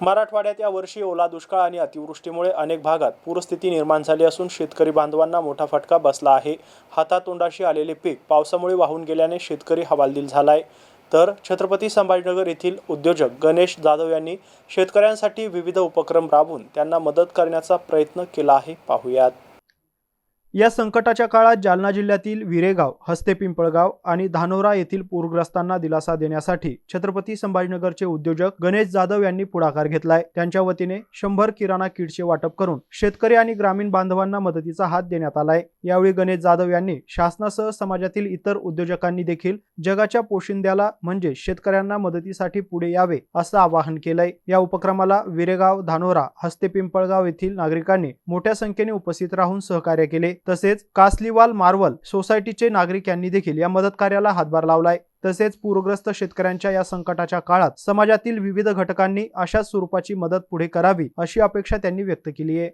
मराठवाड्यात या वर्षी ओला दुष्काळ आणि अतिवृष्टीमुळे अनेक भागात पूरस्थिती निर्माण झाली असून शेतकरी बांधवांना मोठा फटका बसला आहे. हातातोंडाशी आलेले पीक पावसामुळे वाहून गेल्याने शेतकरी हवालदिल झालाय. तर छत्रपती संभाजीनगर येथील उद्योजक गणेश जाधव यांनी शेतकऱ्यांसाठी विविध उपक्रम राबवून त्यांना मदत करण्याचा प्रयत्न केला आहे. पाहुयात. या संकटाच्या काळात जालना जिल्ह्यातील विरेगाव हस्ते पिंपळगाव आणि धानोरा येथील पूरग्रस्तांना दिलासा देण्यासाठी छत्रपती संभाजीनगरचे उद्योजक गणेश जाधव यांनी पुढाकार घेतलाय. त्यांच्या वतीने शंभर किराणा किटचे वाटप करून शेतकरी आणि ग्रामीण बांधवांना मदतीचा हात देण्यात आलाय. यावेळी गणेश जाधव यांनी शासनासह समाजातील इतर उद्योजकांनी देखील जगाच्या पोशिंद्याला म्हणजे शेतकऱ्यांना मदतीसाठी पुढे यावे असं आवाहन केलंय. या उपक्रमाला विरेगाव धानोरा हस्ते पिंपळगाव येथील नागरिकांनी मोठ्या संख्येने उपस्थित राहून सहकार्य केले. तसेच कासलीवाल मार्वल सोसायटीचे नागरिक यांनी देखील या मदत कार्याला हातभार लावलाय. तसेच पूरग्रस्त शेतकऱ्यांच्या या संकटाच्या काळात समाजातील विविध घटकांनी अशाच स्वरूपाची मदत पुढे करावी अशी अपेक्षा त्यांनी व्यक्त केली आहे.